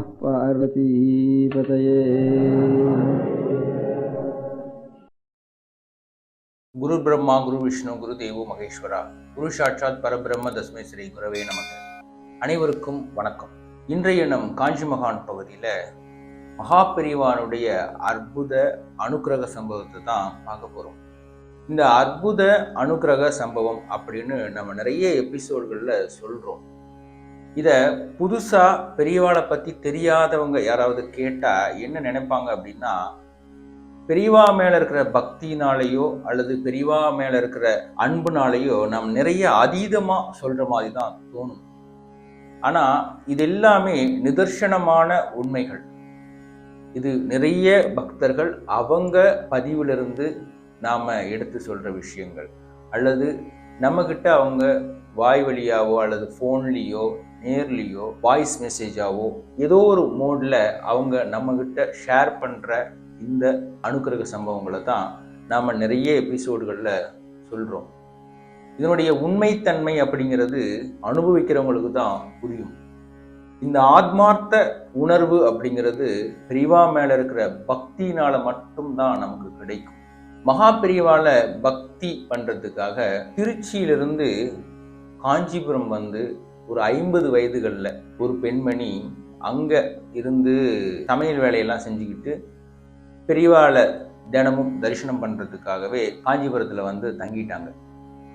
நம குரு பிரம்மா குரு விஷ்ணு குரு தேவோ மகேஸ்வரா குரு சாட்சாத் பரபிரம்ம தஸ்மை ஸ்ரீ குரவே நமக. அனைவருக்கும் வணக்கம். இன்றைய நம் காஞ்சி மகான் பகுதியில் மகாபெரிவானுடைய அற்புத அனுக்கிரக சம்பவத்தை தான் பார்க்க போகிறோம் இந்த அற்புத அனுக்கிரக சம்பவம் அப்படின்னு நம்ம நிறைய எபிசோட்களில் சொல்கிறோம் இதை புதுசாக பெரியவாளை பற்றி தெரியாதவங்க யாராவது கேட்டால் என்ன நினைப்பாங்க அப்படின்னா பெரியவா மேலே இருக்கிற பக்தினாலேயோ அல்லது பெரியவா மேலே இருக்கிற அன்புனாலேயோ நாம் நிறைய அதீதமாக சொல்கிற மாதிரி தான் தோணும். ஆனால் இது எல்லாமே நிதர்சனமான உண்மைகள். இது நிறைய பக்தர்கள் அவங்க பதிவிலிருந்து நாம் எடுத்து சொல்கிற விஷயங்கள். அல்லது நம்மக்கிட்ட அவங்க வாய் வழியாவோ அல்லது ஃபோன்லேயோ நேர்லேயோ வாய்ஸ் மெசேஜாவோ ஏதோ ஒரு மோடில் அவங்க நம்மக்கிட்ட ஷேர் பண்ணுற இந்த அணுக்கிரக சம்பவங்களை தான் நாம் நிறைய எபிசோடுகளில் சொல்கிறோம் இதனுடைய உண்மைத்தன்மை அப்படிங்கிறது அனுபவிக்கிறவங்களுக்கு தான் புரியும். இந்த ஆத்மார்த்த உணர்வு அப்படிங்கிறது பிரிவா மேலே இருக்கிற பக்தினால மட்டும்தான் நமக்கு கிடைக்கும். மகா பிரிவால பக்தி பண்ணுறதுக்காக திருச்சியிலிருந்து காஞ்சிபுரம் வந்து ஒரு ஐம்பது வயதுகளில் ஒரு பெண்மணி அங்கே இருந்து சமையல் வேலையெல்லாம் செஞ்சுக்கிட்டு பெரியவாளை தினமும் தரிசனம் பண்ணுறதுக்காகவே காஞ்சிபுரத்தில் வந்து தங்கிட்டாங்க.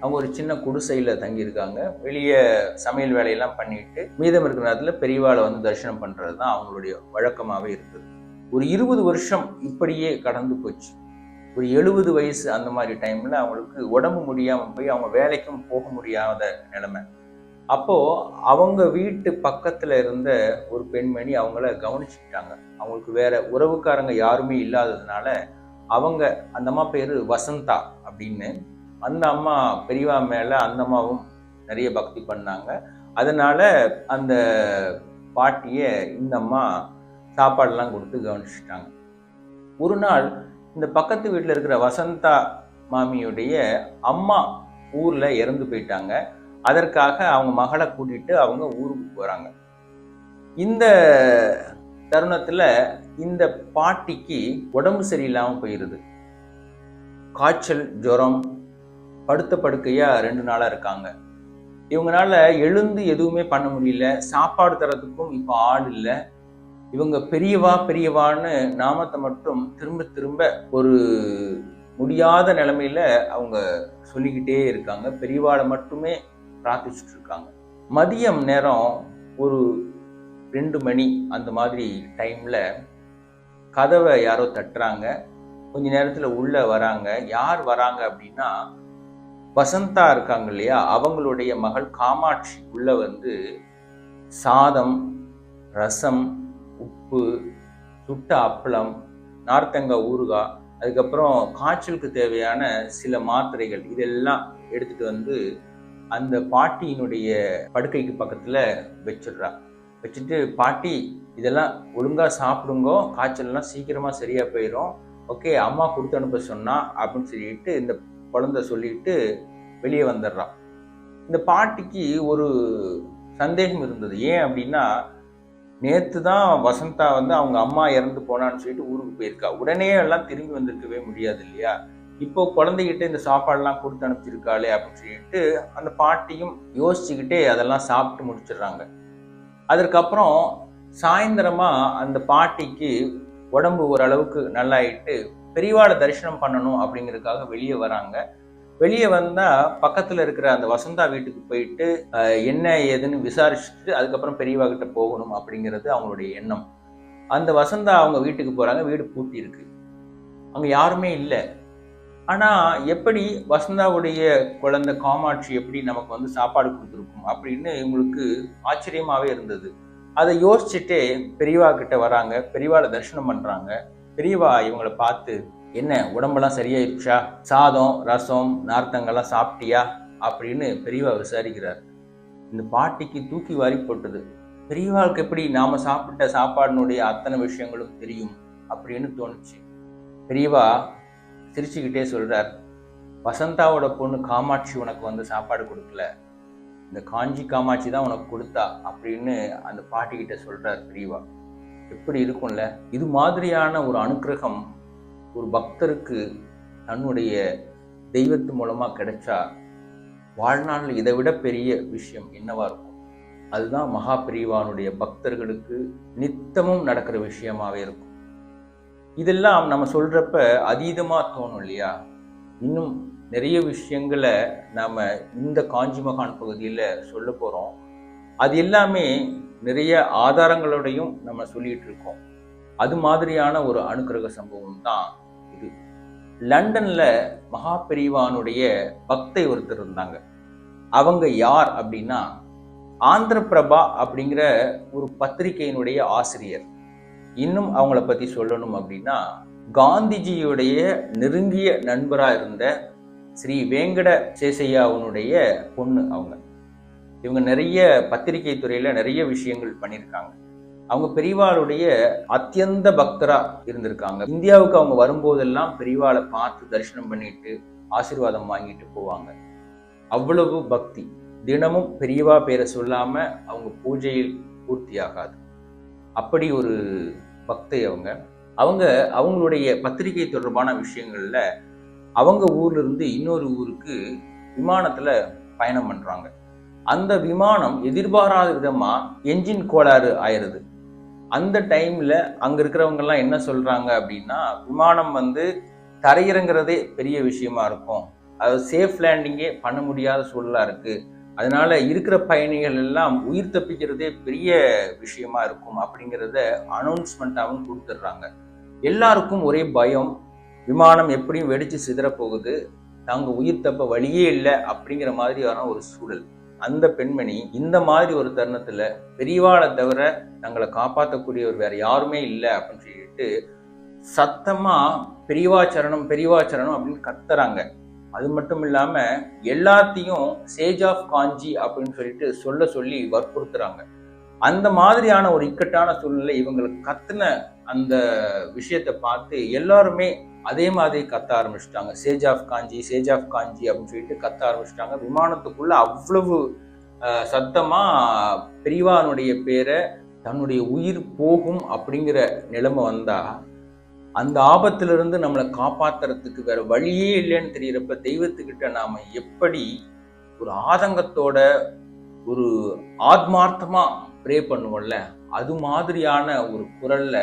அவங்க ஒரு சின்ன குடிசையில் தங்கியிருக்காங்க. வெளியே சமையல் வேலையெல்லாம் பண்ணிட்டு மீதம் இருக்கிற நேரத்தில் பெரியவாளை வந்து தரிசனம் பண்ணுறது தான் அவங்களுடைய வழக்கமாகவே இருக்குது ஒரு இருபது வருஷம் இப்படியே கடந்து போச்சு. ஒரு எழுபது வயசு அந்த மாதிரி டைமில் அவங்களுக்கு உடம்பு முடியாமல் போய் அவங்க வேலைக்கும் போக முடியாத நிலைமை. அப்போது அவங்க வீட்டு பக்கத்தில் இருந்த ஒரு பெண்மணி அவங்கள கவனிச்சுக்கிட்டாங்க. அவங்களுக்கு வேற உறவுக்காரங்க யாருமே இல்லாததுனால அவங்க அந்த அம்மா பேர் வசந்தா அப்படின்னு அந்த அம்மா பெரியவா மேலே அந்த அம்மாவும் நிறைய பக்தி பண்ணாங்க. அதனால் அந்த பாட்டியை இந்த அம்மா சாப்பாடெல்லாம் கொடுத்து கவனிச்சிட்டாங்க. ஒரு நாள் இந்த பக்கத்து வீட்டில் இருக்கிற வசந்தா மாமியுடைய அம்மா ஊரில் இறந்து போயிட்டாங்க. அதற்காக அவங்க மகளை கூட்டிட்டு அவங்க ஊருக்கு போகிறாங்க இந்த தருணத்தில் இந்த பாட்டிக்கு உடம்பு சரியில்லாமல் போயிடுது காய்ச்சல் ஜுரம் படுத்த படுக்கையாக ரெண்டு நாளாக இருக்காங்க. இவங்களால எழுந்து எதுவுமே பண்ண முடியல. சாப்பாடு தரத்துக்கும் இப்போ ஆள் இல்லை. இவங்க பெரியவா பெரியவான்னு நாமத்தை மட்டும் திரும்ப திரும்ப ஒரு முடியாத நிலைமையில அவங்க சொல்லிக்கிட்டே இருக்காங்க. பெரியவாளை மட்டுமே பிரார்த்திச்சுட்டு இருக்காங்க மதியம் நேரம் ஒரு ரெண்டு மணி அந்த மாதிரி டைமில் கதவை யாரோ தட்டுறாங்க. கொஞ்ச நேரத்தில் உள்ள வராங்க. யார் வராங்க அப்படின்னா வசந்தா இருக்காங்க இல்லையா? அவங்களுடைய மகள் காமாட்சி உள்ள வந்து சாதம் ரசம் உப்பு சுட்ட அப்பளம் நார்த்தங்காய் ஊறுகாய் அதுக்கப்புறம் காய்ச்சலுக்கு தேவையான சில மாத்திரைகள் இதெல்லாம் எடுத்துகிட்டு வந்து அந்த பாட்டியினுடைய படுக்கைக்கு பக்கத்தில் வச்சிடுறா. வச்சுட்டு பாட்டி இதெல்லாம் ஒழுங்காக சாப்பிடுங்கோ காய்ச்சல்லாம் சீக்கிரமாக சரியாக போயிடும் ஓகே அம்மா கொடுத்து அனுப்ப சொன்னா அப்படின்னு சொல்லிட்டு இந்த குழந்தை சொல்லிட்டு வெளியே வந்துடுறான் இந்த பாட்டிக்கு ஒரு சந்தேகம் இருந்தது. ஏன் அப்படின்னா நேற்று தான் வசந்தா வந்து அவங்க அம்மா இறந்து போனான்னு சொல்லிட்டு ஊருக்கு போயிருக்கா. உடனே எல்லாம் திரும்பி வந்திருக்கவே முடியாது இல்லையா? இப்போ குழந்தைகிட்ட இந்த சாப்பாடெல்லாம் கொடுத்து அனுப்பிச்சிருக்காளே அப்படின்னு சொல்லிட்டு அந்த பாட்டியும் யோசிச்சுக்கிட்டே அதெல்லாம் சாப்பிட்டு முடிச்சிடுறாங்க. அதற்கப்புறம் சாயந்தரமாக அந்த பாட்டிக்கு உடம்பு ஓரளவுக்கு நல்லாயிட்டு பெரியவாளை தரிசனம் பண்ணணும் அப்படிங்கிறதுக்காக வெளியே வராங்க. வெளியே வந்தால் பக்கத்தில் இருக்கிற அந்த வசந்தா வீட்டுக்கு போயிட்டு என்ன ஏதுன்னு விசாரிச்சுட்டு அதுக்கப்புறம் பெரியவா கிட்ட போகணும் அப்படிங்கிறது அவங்களுடைய எண்ணம். அந்த வசந்தா அவங்க வீட்டுக்கு போகிறாங்க வீடு பூட்டி இருக்கு அங்கே யாருமே இல்லை. ஆனால் எப்படி வசந்தாவுடைய குழந்தை காமாட்சி எப்படி நமக்கு வந்து சாப்பாடு கொடுத்துருக்கும் அப்படின்னு இவங்களுக்கு ஆச்சரியமாகவே இருந்தது. அதை யோசிச்சுட்டே பெரியவா கிட்ட வராங்க. பெரியவாவை தரிசனம் பண்ணுறாங்க பெரியவா இவங்கள பார்த்து என்ன உடம்பெல்லாம் சரியாயிருச்சா? சாதம் ரசம் நார்த்தங்கள்லாம் சாப்பிட்டியா? அப்படின்னு பெரியவா விசாரிக்கிறார். இந்த பாட்டிக்கு தூக்கி வாரி போட்டது. பெரியவாளுக்கு எப்படி நாம் சாப்பிட்ட சாப்பாடினுடைய அத்தனை விஷயங்களும் தெரியும்? அப்படின்னு தோணுச்சு. பெரியவா சிரிச்சுக்கிட்டே சொல்கிறார் வசந்தாவோட பொண்ணு காமாட்சி உனக்கு வந்து சாப்பாடு கொடுக்கல. இந்த காஞ்சி காமாட்சி தான் உனக்கு கொடுத்தா அப்படின்னு அந்த பாட்டிக்கிட்ட சொல்கிறார் பிரிவா. எப்படி இருக்கும்ல? இது மாதிரியான ஒரு அனுக்கிரகம் ஒரு பக்தருக்கு தன்னுடைய தெய்வத்து மூலமாக கிடைச்சா வாழ்நாளில் இதை விட பெரிய விஷயம் என்னவா இருக்கும்? அதுதான் மகா பிரிவானுடைய பக்தர்களுக்கு நித்தமும் நடக்கிற விஷயமாகவே இருக்கும். இதெல்லாம் நம்ம சொல்கிறப்ப அதீதமாக தோணும் இல்லையா? இன்னும் நிறைய விஷயங்களை நாம் இந்த காஞ்சி மகான் பகுதியில் சொல்ல போகிறோம் அது எல்லாமே நிறைய ஆதாரங்களோடையும் நம்ம சொல்லிகிட்டு இருக்கோம். அது மாதிரியான ஒரு அனுக்கிரக சம்பவம் தான் இது. லண்டனில் மகா பிரிவானுடைய பக்தை ஒருத்தர் இருந்தாங்க. அவங்க யார் அப்படின்னா ஆந்திர பிரபா அப்படிங்கிற ஒரு பத்திரிகையினுடைய ஆசிரியர். இன்னும் அவங்கள பத்தி சொல்லணும் அப்படின்னா காந்திஜியுடைய நெருங்கிய நண்பரா இருந்த ஸ்ரீ வேங்கட சேசையாவுனுடைய பொண்ணு அவங்க. இவங்க நிறைய பத்திரிகை துறையில நிறைய விஷயங்கள் பண்ணியிருக்காங்க. அவங்க பெரிவாளுடைய அத்தியந்த பக்தரா இருந்திருக்காங்க. இந்தியாவுக்கு அவங்க வரும்போதெல்லாம் பெரிவாளை பார்த்து தரிசனம் பண்ணிட்டு ஆசீர்வாதம் வாங்கிட்டு போவாங்க. அவ்வளவு பக்தி. தினமும் பெரியவா பேரை சொல்லாம அவங்க பூஜையில் பூர்த்தி ஆகாது அப்படி ஒரு பக்தை அவங்க. அவங்க அவங்களுடைய பத்திரிகை தொடர்பான விஷயங்களில் அவங்க ஊர்லேருந்து இன்னொரு ஊருக்கு விமானத்தில் பயணம் பண்ணுறாங்க அந்த விமானம் எதிர்பாராத விதமாக என்ஜின் கோளாறு ஆயிடுது. அந்த டைமில் அங்கே இருக்கிறவங்கெல்லாம் என்ன சொல்கிறாங்க அப்படின்னா விமானம் வந்து தரையிறங்கிறதே பெரிய விஷயமா இருக்கும். அது சேஃப் லேண்டிங்கே பண்ண முடியாத சூழலாக இருக்குது அதனால் இருக்கிற பயணிகள் எல்லாம் உயிர் தப்பிக்கிறதே பெரிய விஷயமா இருக்கும் அப்படிங்கிறத அனௌன்ஸ்மெண்ட்டாகவும் கொடுத்துட்றாங்க. எல்லாருக்கும் ஒரே பயம் விமானம் எப்படியும் வெடித்து சிதறப்போகுது நாங்கள் தாங்க உயிர் தப்ப வழியே இல்லை அப்படிங்கிற மாதிரியான ஒரு சூழல். அந்த பெண்மணி இந்த மாதிரி ஒரு தருணத்தில் பெரியவாளை தவிர தங்களை காப்பாற்றக்கூடியவர் வேற யாருமே இல்லை அப்படின்னு சொல்லிட்டு சத்தமாக பெரியவா சரணம் பெரியவா சரணம் அப்படின்னு கத்துறாங்க. அது மட்டும் இல்லாமல் எல்லாத்தையும் சேஜ் ஆஃப் காஞ்சி அப்படின்னு சொல்லிட்டு சொல்ல சொல்லி வற்புறுத்துறாங்க. அந்த மாதிரியான ஒரு இக்கட்டான சூழ்நிலை இவங்களுக்கு கத்துன அந்த விஷயத்தை பார்த்து எல்லாருமே அதே மாதிரி கத்த ஆரம்பிச்சிட்டாங்க. Sage of Kanchi sage of Kanchi அப்படின்னு சொல்லிட்டு கத்த ஆரம்பிச்சிட்டாங்க. விமானத்துக்குள்ள அவ்வளவு சத்தமாக பெரியவானுடைய பேரை தன்னுடைய உயிர் போகும் அப்படிங்கிற நிலைமை வந்தால் அந்த ஆபத்திலிருந்து நம்மளை காப்பாற்றுறதுக்கு வேற வழியே இல்லைன்னு தெரியறப்ப தெய்வத்துக்கிட்ட நாம எப்படி ஒரு ஆதங்கத்தோட ஒரு ஆத்மார்த்தமா ப்ரே பண்ணுவோம்ல அது மாதிரியான ஒரு குரல்ல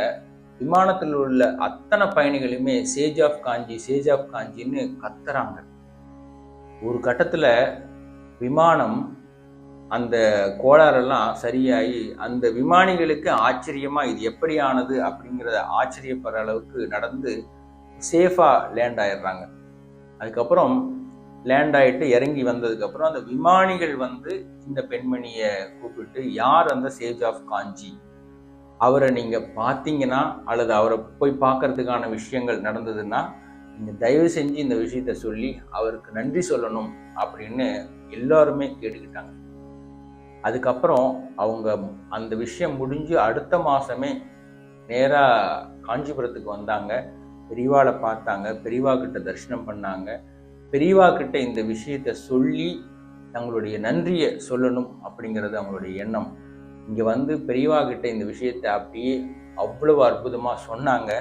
விமானத்தில் உள்ள அத்தனை பயணிகளுமே sage of Kanchi sage of காஞ்சின்னு கத்துறாங்க. ஒரு கட்டத்துல விமானம் அந்த கோளாறெல்லாம் சரியாகி அந்த விமானிகளுக்கு ஆச்சரியமாக இது எப்படி ஆனது அப்படிங்கிறத ஆச்சரியப்படுற அளவுக்கு நடந்து சேஃபாக லேண்ட் ஆயிடுறாங்க. அதுக்கப்புறம் லேண்ட் ஆகிட்டு இறங்கி வந்ததுக்கப்புறம் அந்த விமானிகள் வந்து இந்த பெண்மணியை கூப்பிட்டு யார் அந்த சேஜ் ஆஃப் காஞ்சி? அவரை நீங்கள் பார்த்தீங்கன்னா அல்லது அவரை போய் பார்க்கறதுக்கான விஷயங்கள் நடந்ததுன்னா நீங்கள் தயவு செஞ்சு இந்த விஷயத்த சொல்லி அவருக்கு நன்றி சொல்லணும் அப்படின்னு எல்லாருமே கேட்டுக்கிட்டாங்க. அதுக்கப்புறம் அவங்க அந்த விஷயம் முடிஞ்சு அடுத்த மாதமே நேராக காஞ்சிபுரத்துக்கு வந்தாங்க. பெரியவாளை பார்த்தாங்க. பெரியவா கிட்ட தரிசனம் பண்ணாங்க. பெரியவா கிட்ட இந்த விஷயத்த சொல்லி தங்களுடைய நன்றியை சொல்லணும் அப்படிங்கிறது அவங்களுடைய எண்ணம். இங்கே வந்து பெரியவா கிட்ட இந்த விஷயத்தை அப்படியே அவ்வளவு அற்புதமாக சொன்னாங்க.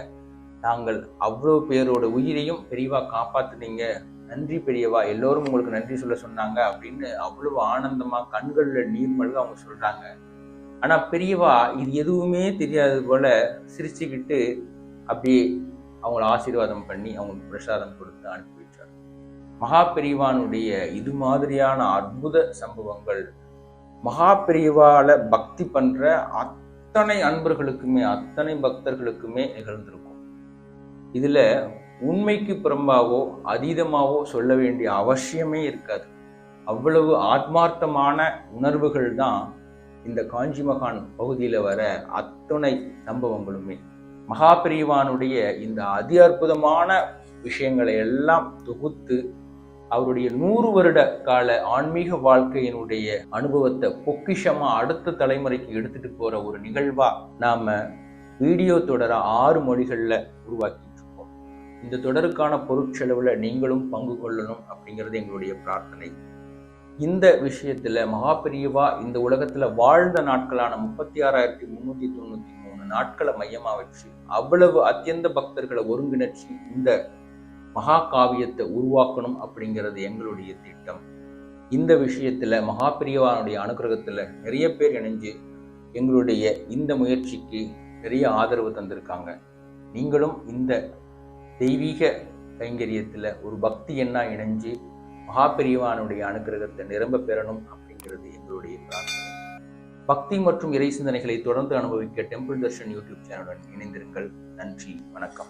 நாங்கள் அவ்வளோ பேரோட உயிரையும் பெரியவா காப்பாற்றுனீங்க நன்றி பெரியவா எல்லோரும் உங்களுக்கு நன்றி சொல்ல சொன்னாங்க அப்படின்னு அவ்வளவு ஆனந்தமாக கண்களில் நீர்மல்க அவங்க சொல்கிறாங்க ஆனால் பெரியவா இது எதுவுமே தெரியாது போல சிரிச்சுக்கிட்டு அப்படியே அவங்கள ஆசீர்வாதம் பண்ணி அவங்களுக்கு பிரசாதம் கொடுத்து அனுப்பி வச்சார். மகா பெரியவானுடைய இது மாதிரியான அற்புத சம்பவங்கள் மகா பெரியவால பக்தி பண்ற அத்தனை அன்பர்களுக்குமே அத்தனை பக்தர்களுக்குமே நிகழ்ந்திருக்கும். இதுல உண்மைக்கு புறம்பாவோ அதீதமாகவோ சொல்ல வேண்டிய அவசியமே இருக்காது. அவ்வளவு ஆத்மார்த்தமான உணர்வுகள் தான் இந்த காஞ்சி மகான் பகுதியில் வர அத்துணை சம்பவங்களுமே. மகாபிரிவானுடைய இந்த அதி அற்புதமான விஷயங்களை எல்லாம் தொகுத்து அவருடைய நூறு வருட கால ஆன்மீக வாழ்க்கையினுடைய அனுபவத்தை பொக்கிஷமா அடுத்த தலைமுறைக்கு எடுத்துட்டு போற ஒரு நிகழ்வா நாம வீடியோ தொடர ஆறு மொழிகளில் உருவாக்கி இந்த தொடருக்கான பொருட்செலவில் நீங்களும் பங்கு கொள்ளணும் அப்படிங்கிறது எங்களுடைய பிரார்த்தனை. இந்த விஷயத்தில் மகாபிரியவா இந்த உலகத்தில் வாழ்ந்த நாட்களான முப்பத்தி ஆறாயிரத்தி முந்நூற்றி தொண்ணூற்றி மூணு நாட்களை மையமாக வச்சு அவ்வளவு அத்தியந்த பக்தர்களை ஒருங்கிணைச்சு இந்த மகா காவியத்தை உருவாக்கணும் அப்படிங்கிறது எங்களுடைய திட்டம். இந்த விஷயத்தில் மகாபிரியவானுடைய அனுகிரகத்தில் நிறைய பேர் இணைஞ்சு எங்களுடைய இந்த முயற்சிக்கு நிறைய ஆதரவு தந்திருக்காங்க. நீங்களும் இந்த தெய்வீக கைங்கரியத்துல ஒரு பக்தி எண்ணா இணைஞ்சு மகாபெரியவானுடைய அனுகிரகத்தை நிரம்ப பெறணும் அப்படிங்கிறது எங்களுடைய பிரார்த்தனை. பக்தி மற்றும் இறை சிந்தனைகளை தொடர்ந்து அனுபவிக்க டெம்பிள் தர்ஷன் யூடியூப் சேனலுடன் இணைந்திருங்கள். நன்றி வணக்கம்.